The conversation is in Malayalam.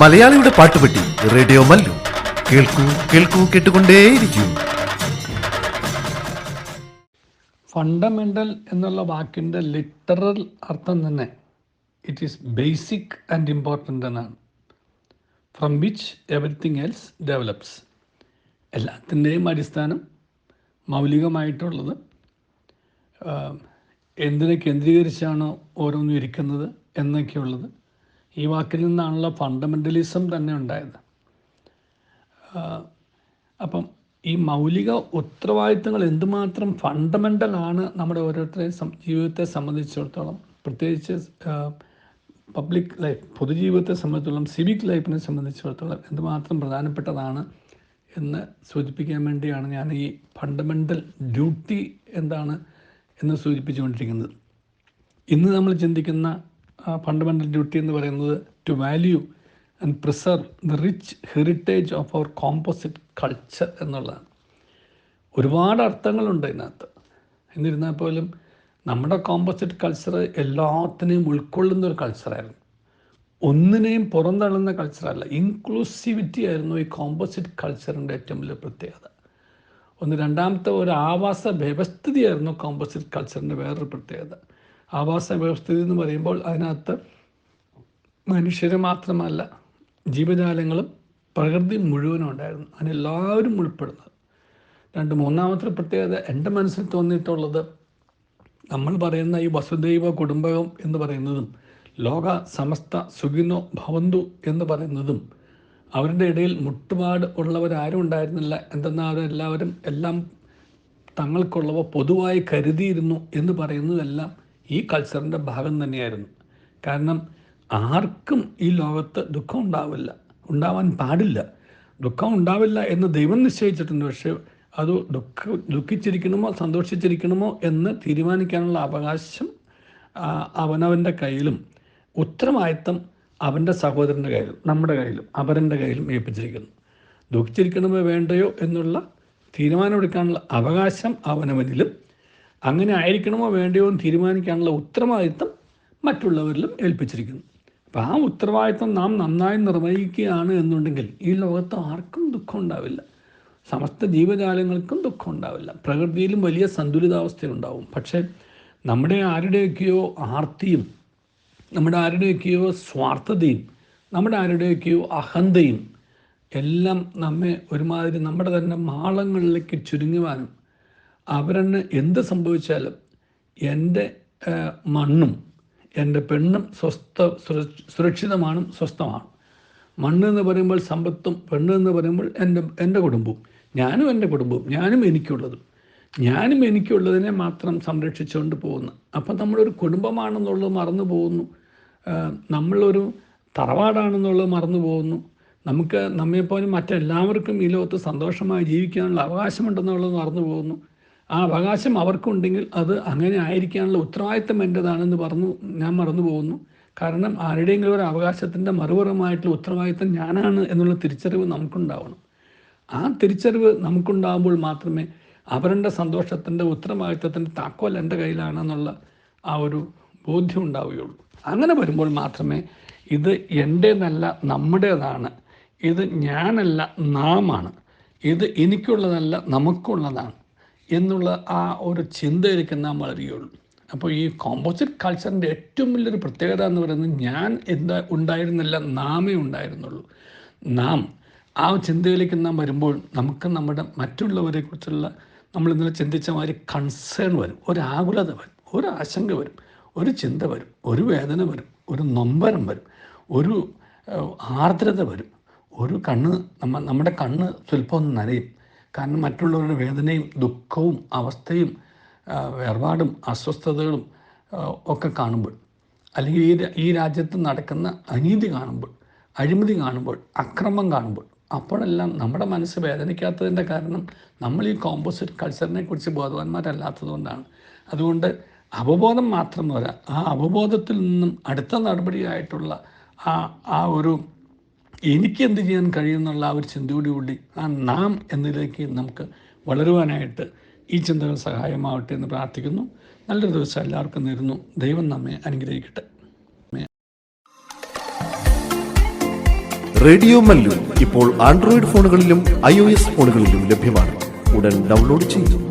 മലയാളിയുടെ പാട്ടുപെട്ടി റേഡിയോ മല്ലു. കേൾക്കൂ കേൾക്കൂ കേട്ടുകൊണ്ടേയിരിക്കൂ. ഫണ്ടമെന്റൽ എന്നുള്ള വാക്കിന്റെ ലിറ്ററൽ അർത്ഥം തന്നെ it is basic and important എന്നാണ്. From which everything else develops എല്ലാത്തിന്റെയും അടിസ്ഥാനം മൗലികമായിട്ടുള്ളത് എന്തിനെ കേന്ദ്രീകരിച്ചാണോ ഓരോന്നും ഇരിക്കുന്നത് എന്നൊക്കെയുള്ളത്. ഈ വാക്കിൽ നിന്നാണല്ലോ ഫണ്ടമെന്റലിസം തന്നെ ഉണ്ടായത്. അപ്പം ഈ മൗലിക ഉത്തരവാദിത്തങ്ങൾ എന്തുമാത്രം ഫണ്ടമെന്റൽ ആണ് നമ്മുടെ ഓരോരുത്തരെയും ജീവിതത്തെ സംബന്ധിച്ചിടത്തോളം പ്രത്യേകിച്ച് പബ്ലിക് ലൈഫ് പൊതുജീവിതത്തെ സംബന്ധിച്ചിടത്തോളം സിവിക് ലൈഫിനെ സംബന്ധിച്ചിടത്തോളം എന്തുമാത്രം പ്രധാനപ്പെട്ടതാണ് എന്ന് സൂചിപ്പിക്കാൻ വേണ്ടിയാണ് ഞാൻ ഈ ഫണ്ടമെന്റൽ ഡ്യൂട്ടി എന്താണ് എന്ന് സൂചിപ്പിച്ചുകൊണ്ടിരിക്കുന്നത്. ഇന്ന് നമ്മൾ ചിന്തിക്കുന്ന ഫണ്ടമെന്റൽ ഡ്യൂട്ടി എന്ന് പറയുന്നത് to value and preserve the rich heritage of our composite culture എന്നുള്ളതാണ്. ഒരുപാട് അർത്ഥങ്ങളുണ്ട് ഇതിനകത്ത്. എന്നിരുന്നാൽ പോലും നമ്മുടെ കോമ്പോസിറ്റ് കൾച്ചർ എല്ലാത്തിനെയും ഉൾക്കൊള്ളുന്ന ഒരു കൾച്ചറായിരുന്നു ഒന്നിനെയും പുറന്തള്ളുന്ന കൾച്ചറല്ല ഇൻക്ലൂസിവിറ്റി ആയിരുന്നു ഈ കോമ്പോസിറ്റ് കൾച്ചറിന്റെ ഏറ്റവും വലിയ പ്രത്യേകത. ഒന്ന് രണ്ടാമത്തെ ഒരു ആവാസ വ്യവസ്ഥിതിയായിരുന്നു കോമ്പോസിറ്റ് കൾച്ചറിന്റെ വേറൊരു പ്രത്യേകത. ആവാസ വ്യവസ്ഥിതി എന്ന് പറയുമ്പോൾ അതിനകത്ത് മനുഷ്യർ മാത്രമല്ല ജീവജാലങ്ങളും പ്രകൃതി മുഴുവനും ഉണ്ടായിരുന്നു. അതിനെല്ലാവരും ഉൾപ്പെടുന്നത്. രണ്ട് മൂന്നാമത്തെ പ്രത്യേകത എന്റെ മനസ്സിൽ തോന്നിയിട്ടുള്ളത് നമ്മൾ പറയുന്ന ഈ വസുദൈവ കുടുംബകം എന്ന് പറയുന്നതും ലോക സമസ്ത സുഖിനോ ഭവന്തു എന്ന് പറയുന്നതും അവരുടെ ഇടയിൽ മുട്ടുപാട് ഉള്ളവരാരും ഉണ്ടായിരുന്നില്ല. എന്തെന്നാൽ അവരെല്ലാവരും എല്ലാം തങ്ങൾക്കുള്ളവ പൊതുവായി കരുതിയിരുന്നു എന്ന് പറയുന്നതെല്ലാം ഈ കൾച്ചറിന്റെ ഭാഗം തന്നെയായിരുന്നു. കാരണം ആർക്കും ഈ ലോകത്ത് ദുഃഖം ഉണ്ടാവില്ല. ഉണ്ടാവാൻ പാടില്ല. ദുഃഖം ഉണ്ടാവില്ല എന്ന് ദൈവം നിശ്ചയിച്ചിട്ടുണ്ട്. പക്ഷേ അത് ദുഃഖ ദുഃഖിച്ചിരിക്കണമോ സന്തോഷിച്ചിരിക്കണമോ എന്ന് തീരുമാനിക്കാനുള്ള അവകാശം അവനവന്റെ കയ്യിലും ഉത്തരവാദിത്തം അവന്റെ സഹോദരന്റെ കയ്യിലും നമ്മുടെ കയ്യിലും അവരന്റെ കയ്യിലും ഏൽപ്പിച്ചിരിക്കുന്നു. ദുഃഖിച്ചിരിക്കണമോ വേണ്ടയോ എന്നുള്ള തീരുമാനമെടുക്കാനുള്ള അവകാശം അവനവനിലും അങ്ങനെ ആയിരിക്കണമോ വേണ്ടയോ എന്ന് തീരുമാനിക്കാനുള്ള ഉത്തരവാദിത്തം മറ്റുള്ളവരിലും ഏൽപ്പിച്ചിരിക്കുന്നു. അപ്പോൾ ആ ഉത്തരവാദിത്തം നാം നന്നായി നിർവഹിക്കുകയാണ് എന്നുണ്ടെങ്കിൽ ഈ ലോകത്ത് ആർക്കും ദുഃഖം ഉണ്ടാവില്ല. സമസ്ത ജീവജാലങ്ങൾക്കും ദുഃഖം ഉണ്ടാവില്ല. പ്രകൃതിയിലും വലിയ സന്തുലിതാവസ്ഥയുണ്ടാവും പക്ഷേ നമ്മുടെ ആരുടെയൊക്കെയോ ആർത്തിയും നമ്മുടെ ആരുടെയൊക്കെയോ സ്വാർത്ഥതയും നമ്മുടെ ആരുടെയൊക്കെയോ അഹന്തയും എല്ലാം നമ്മെ ഒരുമാതിരി നമ്മുടെ തന്നെ മാളങ്ങളിലേക്ക് ചുരുങ്ങുവാനും അവരെന്നെ എന്ത് സംഭവിച്ചാലും എന്റെ മണ്ണും എന്റെ പെണ്ണും സ്വസ്ഥ സുരക്ഷിതമാണ് സ്വസ്ഥമാണ്. മണ്ണ് എന്ന് പറയുമ്പോൾ സമ്പത്തും പെണ്ണ് എന്ന് പറയുമ്പോൾ എന്റെ എന്റെ കുടുംബവും. ഞാനും എന്റെ കുടുംബവും ഞാനും എനിക്കുള്ളതും. ഞാനും എനിക്കുള്ളതിനെ മാത്രം സംരക്ഷിച്ചുകൊണ്ട് പോകുന്നു. അപ്പം നമ്മളൊരു കുടുംബമാണെന്നുള്ളത് മറന്നു പോകുന്നു. നമ്മളൊരു തറവാടാണെന്നുള്ളത് മറന്നു പോകുന്നു. നമുക്ക് നമ്മെപ്പോലും മറ്റെല്ലാവർക്കും ഈ ലോകത്ത് സന്തോഷമായി ജീവിക്കാനുള്ള അവകാശമുണ്ടെന്നുള്ളത് മറന്നു പോകുന്നു. ആ അവകാശം അവർക്കുണ്ടെങ്കിൽ അത് അങ്ങനെ ആയിരിക്കാനുള്ള ഉത്തരവാദിത്തം എന്റെതാണെന്ന് പറഞ്ഞു ഞാൻ മറന്നു പോകുന്നു. കാരണം ആരുടെയെങ്കിലും ഒരു അവകാശത്തിന്റെ മറുപുറമായിട്ടുള്ള ഉത്തരവാദിത്തം ഞാനാണ് എന്നുള്ള തിരിച്ചറിവ് നമുക്കുണ്ടാവണം. ആ തിരിച്ചറിവ് നമുക്കുണ്ടാകുമ്പോൾ മാത്രമേ അവരുടെ സന്തോഷത്തിന്റെ ഉത്തരവാദിത്തത്തിന്റെ താക്കോൽ എന്റെ കയ്യിലാണെന്നുള്ള ആ ഒരു ബോധ്യം ഉണ്ടാവുകയുള്ളൂ. അങ്ങനെ വരുമ്പോൾ മാത്രമേ ഇത് എന്റേതല്ല നമ്മുടേതാണ്. ഇത് ഞാനല്ല നാമാണ്. ഇത് എനിക്കുള്ളതല്ല നമുക്കുള്ളതാണ്. എന്നുള്ള ആ ഒരു ചിന്തയിലേക്ക് നാം വളരുകയുള്ളൂ. അപ്പോൾ ഈ കോമ്പോസിറ്റ് കൾച്ചറിന്റെ ഏറ്റവും വലിയൊരു പ്രത്യേകത എന്ന് പറയുന്നത് ഞാൻ എന്താ ഉണ്ടായിരുന്നില്ല നാമേ ഉണ്ടായിരുന്നുള്ളൂ. നാം ആ ചിന്തയിലേക്ക് നാം വരുമ്പോൾ നമുക്ക് നമ്മുടെ മറ്റുള്ളവരെ കുറിച്ചുള്ള നമ്മൾ ഇന്നലെ ചിന്തിച്ച മാതിരി കൺസേൺ വരും ഒരു ആകുലത വരും ഒരു ആശങ്ക വരും ഒരു ചിന്ത വരും ഒരു വേദന വരും ഒരു നൊമ്പരം വരും ഒരു ആർദ്രത വരും ഒരു കണ്ണ് നമ്മ നമ്മുടെ കണ്ണ് സ്വല്പം ഒന്ന് നനയും. കാരണം മറ്റുള്ളവരുടെ വേദനയും ദുഃഖവും അവസ്ഥയും വേർപാടും അസ്വസ്ഥതകളും ഒക്കെ കാണുമ്പോൾ അല്ലെങ്കിൽ ഈ ഈ രാജ്യത്ത് നടക്കുന്ന അനീതി കാണുമ്പോൾ അഴിമതി കാണുമ്പോൾ അക്രമം കാണുമ്പോൾ അപ്പോഴെല്ലാം നമ്മുടെ മനസ്സ് വേദനിക്കാത്തതിന്റെ കാരണം നമ്മൾ ഈ കോമ്പോസിറ്റ് കൾച്ചറിനെ കുറിച്ച് ബോധവാന്മാരല്ലാത്തതുകൊണ്ടാണ്. അതുകൊണ്ട് അവബോധം മാത്രം പോരാ. ആ അവബോധത്തിൽ നിന്നും അടുത്ത നടപടിയായിട്ടുള്ള ആ ആ ഒരു എനിക്ക് എന്ത് ചെയ്യാൻ കഴിയുമെന്നുള്ള ആ ഒരു ചിന്തയോടുകൂടി ആ നാം എന്നതിലേക്ക് നമുക്ക് വളരുവാനായിട്ട് ഈ ചിന്തകൾ സഹായമാവട്ടെ എന്ന് പ്രാർത്ഥിക്കുന്നു. നല്ലൊരു ദിവസം എല്ലാവർക്കും നേരുന്നു. ദൈവം നമ്മെ അനുഗ്രഹിക്കട്ടെ. റേഡിയോ മല്ലു ഇപ്പോൾ ആൻഡ്രോയിഡ് ഫോണുകളിലും ഐ ഫോണുകളിലും ലഭ്യമാണ്. ഉടൻ ഡൗൺലോഡ് ചെയ്യും.